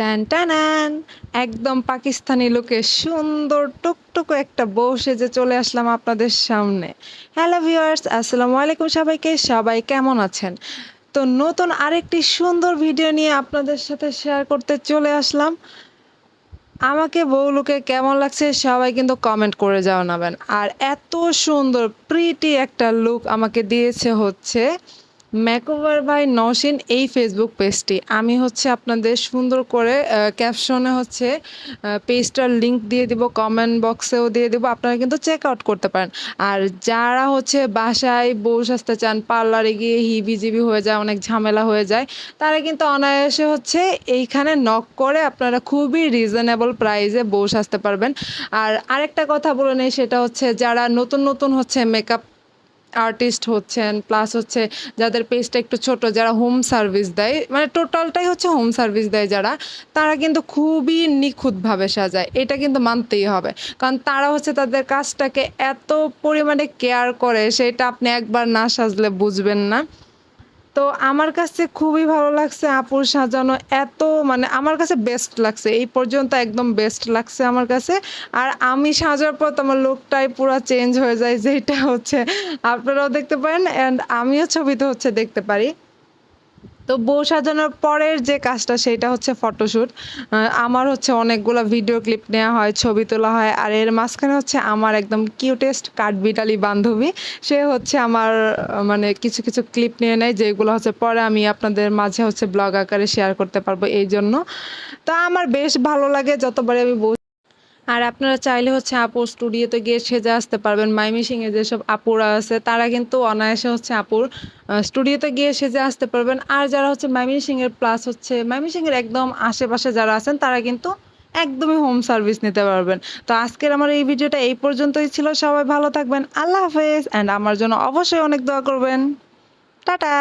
Tan ট্যানান একদম পাকিস্তানি লোকে সুন্দর টুকটুকু একটা বউ সেজে চলে আসলাম আপনাদের সামনে। হ্যালো ভিউয়ার্স আসসালামু আলাইকুম সবাইকে। সবাই কেমন আছেন? তো নতুন আরেকটি সুন্দর ভিডিও নিয়ে আপনাদের সাথে শেয়ার করতে চলে আসলাম। আমাকে বউ লুকে কেমন লাগছে সবাই কিন্তু কমেন্ট করে জানাবেন। আর এত সুন্দর প্রিটি একটা লুক আমাকে দিয়েছে হচ্ছে। ম্যাকওভার বাই নওশিন এই ফেসবুক পেজটি আমি হচ্ছে আপনাদের সুন্দর করে ক্যাপশনে হচ্ছে পেজটার লিঙ্ক দিয়ে দিব কমেন্ট বক্সেও দিয়ে দিব, আপনারা কিন্তু চেক আউট করতে পারেন। আর যারা হচ্ছে বাসায় বউ সাজতে চান, পার্লারে গিয়ে হিবিজিবি হয়ে যায়, অনেক ঝামেলা হয়ে যায়, তারা কিন্তু অনায়াসে হচ্ছে এইখানে নক করে আপনারা খুবই রিজনেবল প্রাইসে বউ সাজতে পারবেন। আর আরেকটা কথা বলে নেই, সেটা হচ্ছে যারা নতুন নতুন হচ্ছে মেকআপ আর্টিস্ট হচ্ছেন প্লাস হচ্ছে যাদের পেজটা একটু ছোট, যারা হোম সার্ভিস দেয় মানে টোটালটাই হচ্ছে হোম সার্ভিস দেয় যারা, তারা কিন্তু খুবই নিখুঁতভাবে সাজায়। এটা কিন্তু মানতেই হবে। কারণ তারা হচ্ছে তাদের কাজটাকে এত পরিমাণে কেয়ার করে, সেটা আপনি একবার না সাজলে বুঝবেন না। তো আমার কাছে খুবই ভালো লাগছে আপুর সাজানো। এত মানে আমার কাছে বেস্ট লাগছে। এই পর্যন্ত একদম বেস্ট লাগছে আমার কাছে। আর আমি সাজার পর তোমার লুকটাই পুরো চেঞ্জ হয়ে যায়, যেটা হচ্ছে আপনারাও দেখতে পারেন অ্যান্ড আমিও ছবিতে হচ্ছে দেখতে পারি। তো বউ সাজানোর পরের যে কাজটা সেটা হচ্ছে ফটোশ্যুট আমার হচ্ছে অনেকগুলো ভিডিও ক্লিপ নেওয়া হয়, ছবি তোলা হয় আর এর মাঝখানে হচ্ছে আমার একদম কিউটেস্ট কাঠবিটালি বান্ধবী। সে হচ্ছে আমার মানে কিছু কিছু ক্লিপ নিয়ে নেয় যেগুলো হচ্ছে পরে আমি আপনাদের মাঝে হচ্ছে ব্লগ আকারে শেয়ার করতে পারব এই জন্য তা আমার বেশ ভালো লাগে যতবারে আমি আর আপনারা চাইলে হচ্ছে আপুর স্টুডিওতে গিয়ে সেজে আসতে পারবেন। মাইমি সিংয়ে যেসব আপুরা আছে, তারা কিন্তু অনায়াসে হচ্ছে আপুর স্টুডিওতে গিয়ে সেজে আসতে পারবেন। আর যারা হচ্ছে মাইমি সিংয়ের প্লাস হচ্ছে, মাইমি সিংয়ের একদম আশেপাশে যারা আছেন, তারা কিন্তু একদমই হোম সার্ভিস নিতে পারবেন। তো আজকের আমার এই ভিডিওটা এই পর্যন্তই ছিল। সবাই ভালো থাকবেন। আল্লাহ হাফেজ। অ্যান্ড আমার জন্য অবশ্যই অনেক দোয়া করবেন। টাটা।